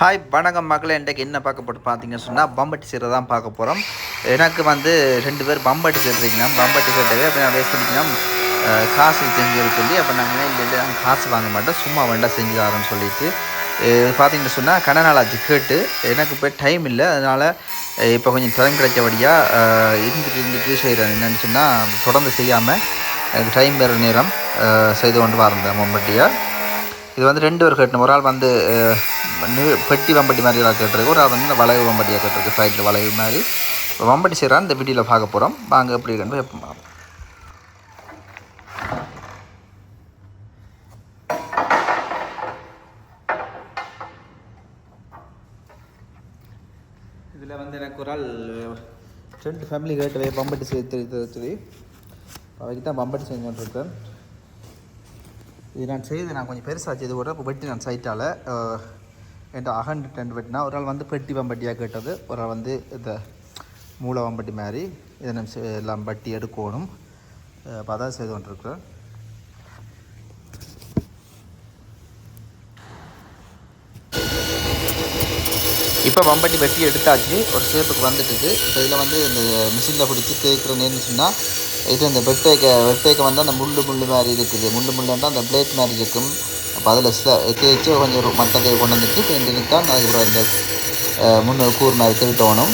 Hi வணக்கம் மக்களே. இன்றைக்கு என்ன பார்க்க போட்டு பார்த்தீங்கன்னு சொன்னால் பம்பட்டி சீரை தான் பார்க்க போகிறோம் எனக்கு வந்து ரெண்டு பேர் பம்பட்டி சேர்த்துருக்கீங்க பம்பட்டி சேர்த்தவே அப்போ நான் வேஸ்ட் பண்ணிங்கன்னா காசு செஞ்சு சொல்லி அப்போ நாங்கள் இல்லை இல்லை நாங்கள் காசு வாங்க மாட்டோம் சும்மா வேண்டாம் செஞ்சு தரோம்னு சொல்லிட்டு பார்த்தீங்கன்னு சொன்னால் கன நாளாச்சு கேட்டு. எனக்கு இப்போ டைம் இல்லை. அதனால் இப்போ கொஞ்சம் டைம் கிடைச்சபடியாக இருந்துட்டு இருந்துட்டு செய்கிறேன் என்னென்னு சொன்னால் தொடர்ந்து செய்யாமல் எனக்கு டைம் வேறு நேரம் செய்து கொண்டு வரேன் மம்பட்டியாக இது வந்து ரெண்டு பேர் கேட்டணும். ஒரு ஆள் வந்து பெட்டி வம்பட்டி மாதிரி எல்லாம் கேட்டிருக்கு ஒரு ஆள் வந்து இந்த வளைவு வம்பட்டியாக கேட்டிருக்கு சைடில் வளைவு மாதிரி. இப்போ வம்பட்டி செய்கிறான் இந்த வீடியோவில் பார்க்க போகிறோம் வாங்க எப்படி இருக்குன்னு எப்போ இதில் வந்து எனக்கு ஒரு ஆள் ரெண்டு ஃபேமிலி கேட்டவே பம்பட்டி செய்து சொல்லி அவைக்கு தான் பம்பட்டி செஞ்சு கொண்டிருக்கேன் இது நான் செய்து நான் கொஞ்சம் பெருசாக செய்து கூட இப்போ வெட்டி நான் சைட்டால் என்கிட்ட அகண்டு டென்ட் வெட்டினா ஒரு ஆள் வந்து பெட்டி வம்பட்டியாக கேட்டது ஒரு ஆள் வந்து இந்த மூளை வம்பட்டி மாதிரி இதை செ- எல்லாம் பட்டி எடுக்கணும். அப்போ அதான் செய்து கொண்டிருக்கிறேன். இப்போ வம்பட்டி வெட்டி எடுத்தாச்சு ஒரு ஷேப்புக்கு வந்துட்டுது. இப்போ இதில் வந்து இந்த மிஷினில் பிடிச்சி தேய்க்கிறேன்னு சொன்னால் இது இந்த வெட்டேக்க வெட்டேக்க வந்து அந்த முள்ளு முள்ளு மாதிரி இருக்குது. முள்ளு முள்ளுன்னா அந்த பிளேட் மாதிரி இருக்கும். அப்போ அதில் சில தேய்ச்சி கொஞ்சம் மட்டத்தை கொண்டு வந்துட்டு பெயிண்ட் நிற்கான் அதுக்கப்புறம் இந்த அஹ், முன்னூறு கூர் மாதிரி திருட்டணும்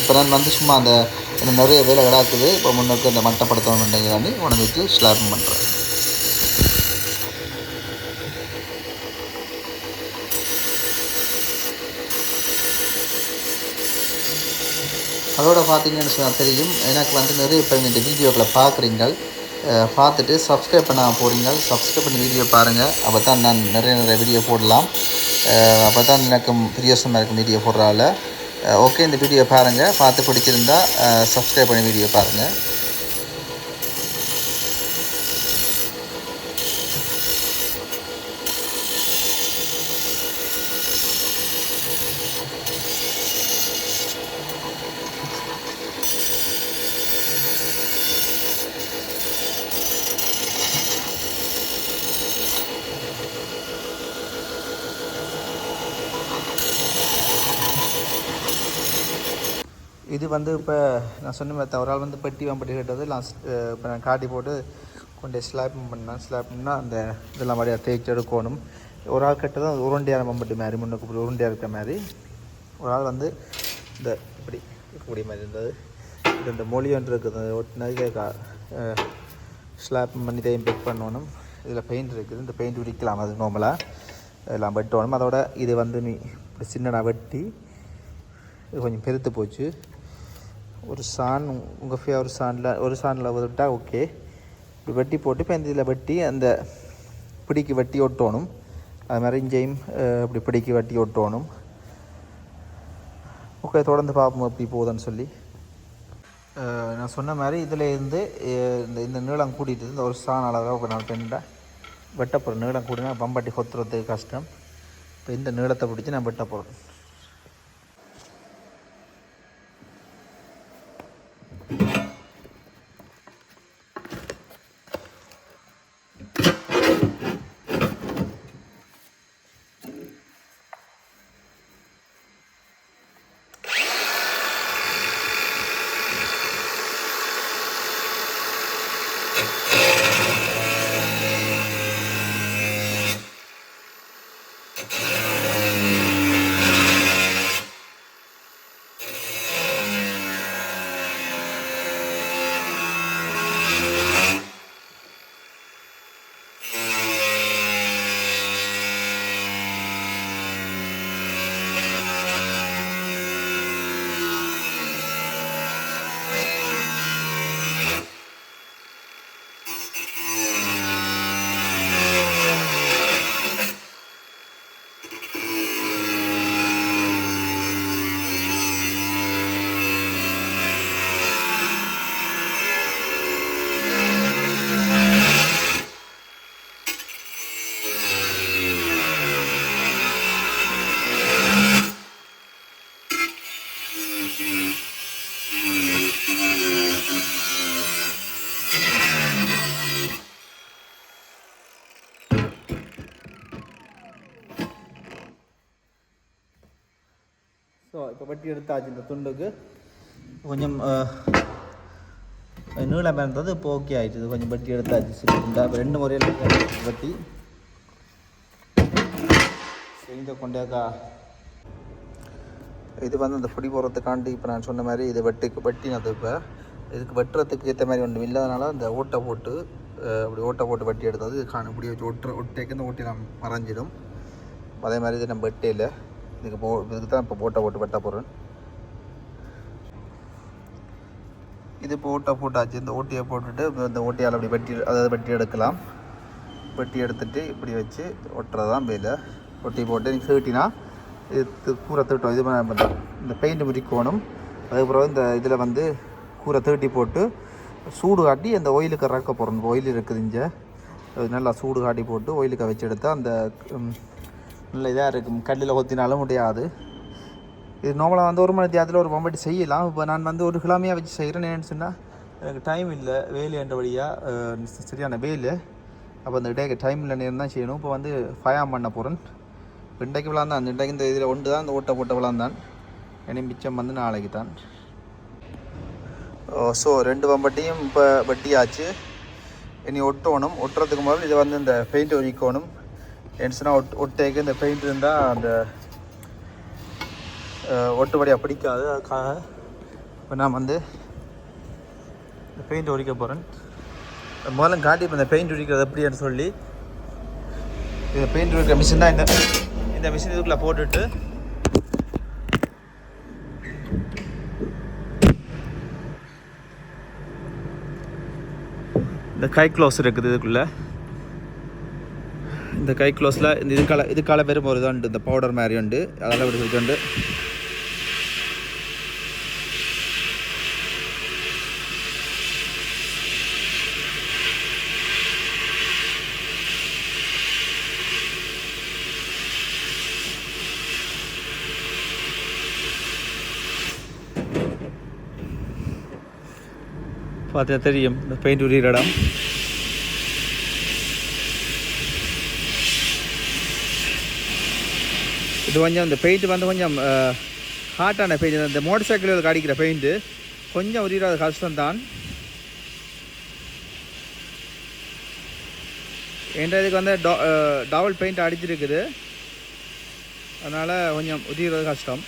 இப்போ நான் வந்து சும்மா அந்த இன்னும் நிறைய வேலை கிடாக்குது. இப்போ முன்னோக்கு அந்த மட்டப்படுத்தணுன்றீங்க உணர்ந்துட்டு ஸ்லாபம் பண்ணுறேன் அதோட பார்த்தீங்கன்னு சொன்னால் தெரியும். எனக்கு வந்து நிறைய பேர் இந்த வீடியோக்களை பார்க்குறீங்கள் பார்த்துட்டு சப்ஸ்கிரைப் பண்ண போகிறீங்க சப்ஸ்கிரைப் பண்ணி வீடியோ பாருங்கள் அப்போ தான் நான் நிறைய நிறைய வீடியோ போடலாம். அப்போ தான் எனக்கும் பிரியோசமாக இருக்கும் வீடியோ போடுறால ஓகே இந்த வீடியோ பாருங்கள் பார்த்து பிடிச்சிருந்தா சப்ஸ்கிரைப் பண்ணி வீடியோ பாருங்கள் இது வந்து இப்போ நான் சொன்ன மாதிரி ஒரு ஆள் வந்து பெட்டி வம்பட்டி கேட்டது லாஸ்ட் இப்போ நான் காட்டி போட்டு கொண்டு ஸ்லாப் பண்ணேன். ஸ்லாப் பண்ணால் அந்த இதெல்லாம் மாதிரியாக தேய்ச்சி எடுக்கணும். ஒரு ஆள் கட்டது அது உருண்டையான மம்பட்டி மாதிரி முன்னுக்கு இப்படி உருண்டையாக இருக்கிற மாதிரி. ஒரு ஆள் வந்து இந்த இப்படி இருக்கக்கூடிய மாதிரி இருந்தது. இது இந்த மொழி ஒன்று இருக்குது. ஒட்டினது ஸ்லாப் பண்ணி தையும் பிக் பண்ணணும். இதில் பெயிண்ட் இருக்குது. இந்த பெயிண்ட் உரிக்கலாம் அது நார்மலாக எல்லாம் வெட்டணும். அதோட இது வந்து நீ இப்படி சின்னதாக வெட்டி இது கொஞ்சம் பெருத்து போச்சு. ஒரு சான் உங்கள் ஃபே ஒரு சானில் ஒரு சானில் விட்டால் ஓகே இப்படி வெட்டி போட்டு இப்போ இந்த இதில் வெட்டி அந்த பிடிக்கு வெட்டி ஒட்டணும். அது மாதிரி இங்கேயும் இப்படி பிடிக்கு வெட்டி ஒட்டணும். ஓகே தொடர்ந்து பார்ப்போம் எப்படி போகுதுன்னு சொல்லி. நான் சொன்ன மாதிரி இதில் இருந்து இந்த இந்த நீளம் கூட்டிகிட்டு இந்த ஒரு சான் அளவில் இப்போ நான் பெண்டா வெட்ட போகிறேன் நீளம் கூட்டினா பம்பாட்டி கொத்துறதுக்கு கஷ்டம். இப்போ இந்த நீளத்தை பிடிச்சி நான் வெட்ட போகிறேன் வட்டி எடுத்தாச்சு இந்த துண்டுக்கு. கொஞ்சம் நீளம் இருந்தது இப்போ ஓகே ஆயிடுச்சு. இது கொஞ்சம் வெட்டி எடுத்தாச்சு. சரி இப்போ ரெண்டு முறையில் வெட்டி. சரி இதை கொண்டாக்கா. இது வந்து அந்த பொடி போடுறதுக்காண்டி இப்போ நான் சொன்ன மாதிரி இது வெட்டுக்கு வெட்டினது இப்போ. இதுக்கு வெட்டுறதுக்கு ஏற்ற மாதிரி ஒன்றும் இல்லாதனால அந்த ஓட்டை போட்டு அப்படி ஓட்டை போட்டு வெட்டி எடுத்தது. காணும் இப்படி வச்சு ஒட்டுற ஒட்டைக்கு இந்த ஓட்டி நான் மறைஞ்சிடும். அதே மாதிரி இது நம்ம வெட்டையில் இதுக்கு போ இதுக்கு தான் இப்போ போட்டை போட்டு வெட்ட போகிறேன் இது இப்போ ஓட்டை போட்டாச்சு. இந்த ஓட்டியை போட்டுட்டு இந்த ஓட்டையால் அப்படி வெட்டி அதாவது வெட்டி எடுக்கலாம். வெட்டி எடுத்துட்டு இப்படி வச்சு ஒட்டுறதான் வேலை. ஒட்டி போட்டு நீங்கள் சீட்டினா இது கூரை தீட்டும் இது மாதிரி இந்த பெயிண்ட் முறிக்கோணும் அதுக்கப்புறம் இந்த இதில் வந்து கூரை தீட்டி போட்டு சூடு காட்டி அந்த ஒயிலுக்கு இறக்க போகிறோம் ஒயில் இருக்குது இங்கே. அது நல்லா சூடு காட்டி போட்டு ஒயிலுக்கு வச்சு எடுத்தால் அந்த நல்ல இதாக இருக்கும். கல்லில் கொத்தினாலும் முடியாது இது நார்மலாக வந்து ஒரு மணி தேதியில் ஒரு பம்பட்டி செய்யலாம். இப்போ நான் வந்து ஒரு கிழமையாக வச்சு செய்கிறேன் சொன்னால் எனக்கு டைம் இல்லை வேலு என்றபடியாக சரியான வேலு. அப்போ அந்த டேக்கு டைம் இல்லை நேரம் தான் செய்யணும். இப்போ வந்து ஃபயாம் பண்ண போகிறேன் இன்றைக்கு விளாந்தான் இன்றைக்கு இந்த இதில் ஒன்று தான் இந்த ஓட்ட போட்ட விளாந்தான் இனி மிச்சம் வந்து நாளைக்கு தான். ஸோ ரெண்டு பம்பட்டியும் இப்போ வட்டியாச்சு. இனி ஒட்டணும். ஒட்டுறதுக்கு முதல் இதை வந்து இந்த பெயிண்ட் ஒழிக்கணும் ஏன்னுச்சுன்னா ஒட் ஒட்டேக்கு இந்த பெயிண்ட் இருந்தால் அந்த ஒட்டுபடியாக பிடிக்காது அதுக்காக இப்போ நான் வந்து இந்த பெயிண்ட் ஒடிக்க போகிறேன் முதல்ல காட்டி இப்போ இந்த பெயிண்ட் ஒடிக்கிறது எப்படின்னு சொல்லி இந்த பெயிண்ட் ஒடிக்கிற மிஷின் தான் இந்த இந்த மிஷின் இதுக்குள்ளே போட்டுட்டு இந்த கை க்ளோஸ் இருக்குது இதுக்குள்ளே. இந்த கை க்ளோஸில் இந்த இதுக்கால இதுக்கால பேரும் ஒரு இதாண்டு இந்த பவுடர் மாதிரி உண்டு. அதெல்லாம் இப்படி வச்சுண்டு பார்த்தா தெரியும். இந்த பெயிண்ட் உரிய இடம். இது கொஞ்சம் இந்த பெயிண்ட் வந்து கொஞ்சம் ஹாட்டான பெயிண்ட் இந்த மோட்டர் சைக்கிளில் அடிக்கிற பெயிண்ட்டு கொஞ்சம் உரியிறது கஷ்டம்தான் என்ற இதுக்கு வந்து டபுள் பெயிண்ட் அடிச்சிருக்குது. அதனால் கொஞ்சம் உரியிறது கஷ்டம்.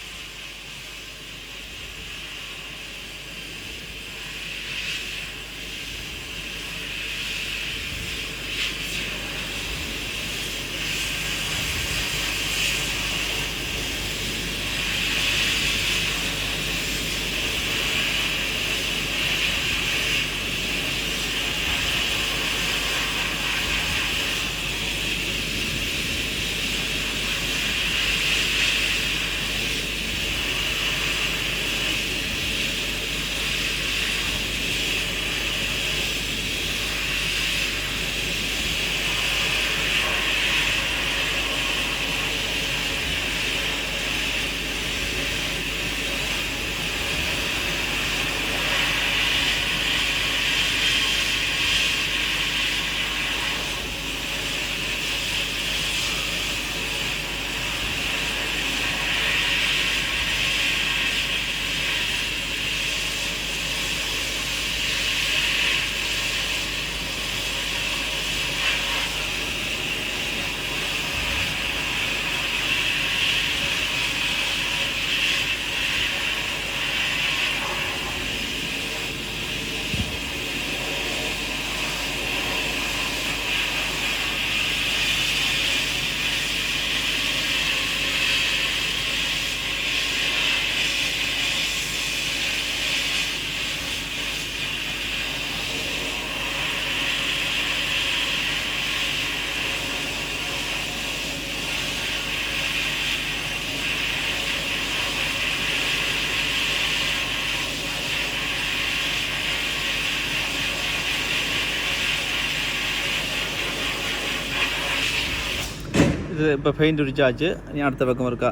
இப்போ பெயிண்ட் உரிச்சாச்சு நீ அடுத்த பக்கம் இருக்கா?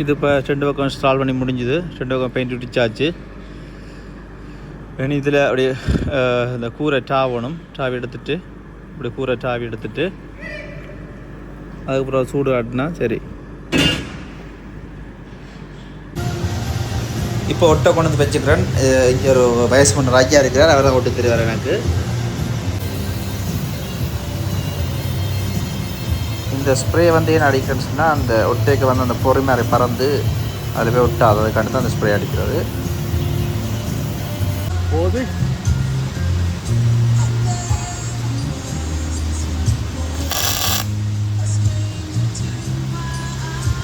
இது இப்போ ரெண்டு பக்கம் இன்ஸ்டால் பண்ணி முடிஞ்சுது. ரெண்டு பக்கம் பெயிண்ட் அடிச்சாச்சு இனி இதில் அப்படியே இந்த கூரை டாவணும். டாவி எடுத்துட்டு இப்படி கூரை டாவி எடுத்துட்டு அதுக்கப்புறம் சூடு காட்டினா சரி. இப்போ ஒட்டை கொண்டு வந்து வச்சுக்கிறேன். இங்கே ஒரு வயசு பொண்ணு ராஜா இருக்கிறார். அவர் தான் ஒட்டு தெரிவார் எனக்கு. இந்த ஸ்ப்ரே வந்து ஏன் அடிக்கிறேன்னு சொன்னால் அந்த ஒட்டைக்கு வந்து அந்த பொறுமையாரை பறந்து அதில் போய் ஒட்டாது. அதுக்காண்டி தான் அந்த ஸ்ப்ரே அடிக்கிறது. போது.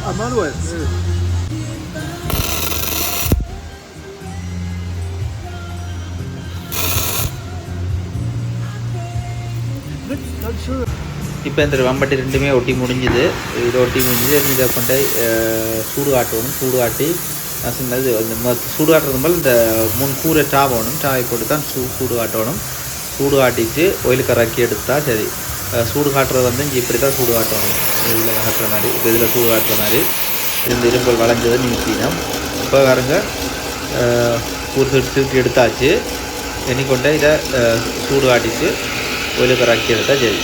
Ah, இப்போ இந்த வம்பட்டி ரெண்டுமே ஒட்டி முடிஞ்சுது. இதை ஒட்டி முடிஞ்சுது. இதை கொண்டு போய், சூடு காட்டணும். சூடு காட்டி நான் சொன்னது இந்த சூடு காட்டுறது போல் இந்த மூணு கூரை சா போகணும் சாயை போட்டு தான் சூ சூடு காட்டணும். சூடு ஆட்டிட்டு ஒயில் கராக்கி எடுத்தால் சரி. சூடு காட்டுறது வந்து இங்கே இப்படி தான் சூடு காட்டணும். இதில் காட்டுற மாதிரி இப்போ இதில் சூடு காட்டுற மாதிரி. இந்த இரும்பல் வளைஞ்சதை நிறுத்தினோம் இப்போ பாருங்க. அஹ், ஒரு திருப்பி எடுத்தாச்சு. எண்ணிக்கொண்டே இதை சூடு காட்டிட்டு ஒயில் கராக்கி எடுத்தால் சரி.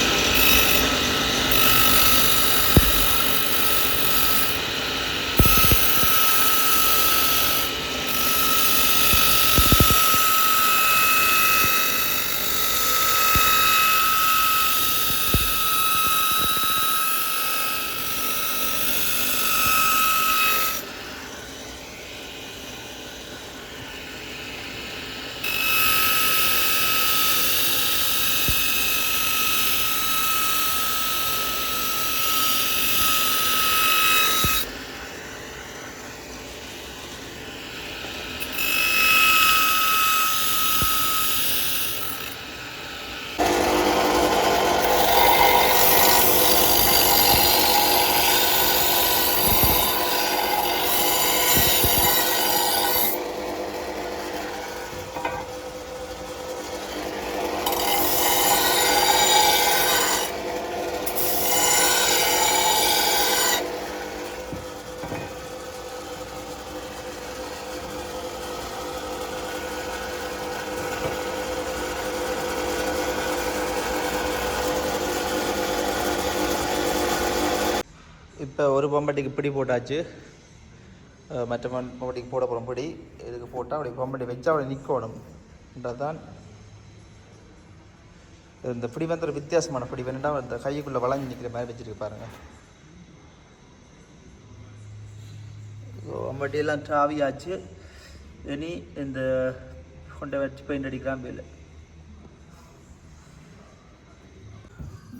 பம்பட்டிக்கு பிடி போட்டாச்சு. மற்ற பம்- போட போகிறோம் பிடி இதுக்கு போட்டால் அப்படி பம்பட்டி வச்சா அப்படி நிற்கணும் தான் இந்த பிடி வந்து ஒரு வித்தியாசமான பிடி. வேணுண்டா இந்த கைக்குள்ளே வளைஞ்சு நிற்கிற மாதிரி வச்சுருக்கு பாருங்கள் பம்பட்டியெல்லாம் ஆச்சு இனி இந்த கொண்டை வச்சு பெயிண்ட் அடிக்கலாம் இல்லை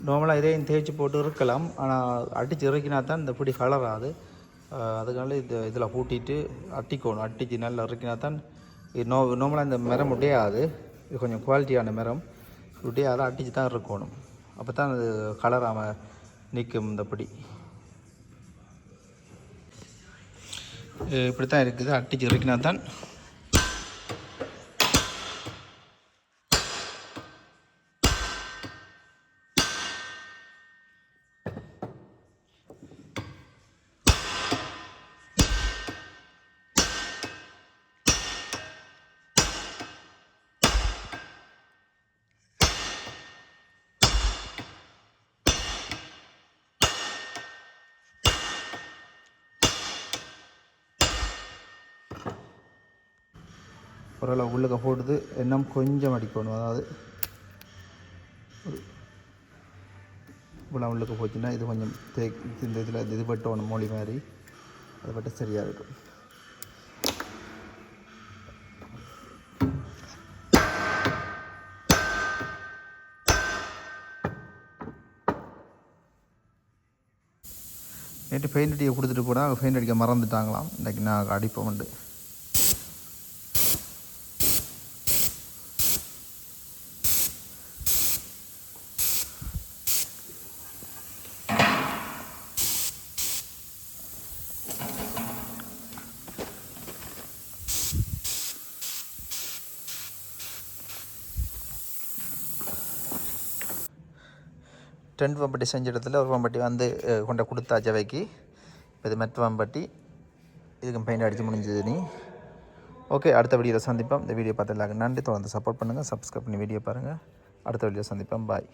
நார்மலாக இதையும் தேய்ச்சி போட்டு இருக்கலாம். ஆனால் அடித்து இறக்கினா தான் இந்த பிடி கலராது அதுக்கால இது இதில் பூட்டிட்டு அட்டிக்கணும். அட்டிச்சு நல்லா இறக்கினா தான் இது நோ நார்மலாக இந்த மரம் உடையாது. இது கொஞ்சம் குவாலிட்டியான மரம். உடையாது அட்டிச்சு தான் இருக்கணும். அப்போ தான் அது கலராமல் நிற்கும் இந்த பிடி. இப்படி தான் இருக்குது. அட்டிச்சு இறக்கினா தான் ஓரளவு உள்ளுக்க போட்டுது இன்னும் கொஞ்சம் அடிக்கணும். அதாவது இவ்வளோ உள்ளுக்கு போச்சுன்னா இது கொஞ்சம் தே இந்த இதில் இது பட்டணும் மொழி மாதிரி அது பட்டு சரியாக இருக்கும். நேற்று பெயிண்ட் அடிக்க கொடுத்துட்டு போனால் பெயிண்ட் அடிக்க மறந்துட்டாங்களாம். இன்றைக்கி நான் அடிப்போம்ண்டு டென்ட் வம்பட்டி செஞ்ச இடத்துல ஒரு வம்பட்டி வந்து கொண்ட கொடுத்தா ஜவைக்கு. இப்போ இது மெட் வம்பட்டி. இதுக்கும் பெயிண்ட் அடித்து முடிஞ்சது நீ ஓகே அடுத்த வீடியோவில் சந்திப்போம். இந்த வீடியோ பார்த்து எல்லாருக்கும் நன்றி. தொடர்ந்து சப்போர்ட் பண்ணுங்கள் சப்ஸ்கிரைப் பண்ணி வீடியோ பாருங்கள் அடுத்த வீடியோ சந்திப்போம். பாய்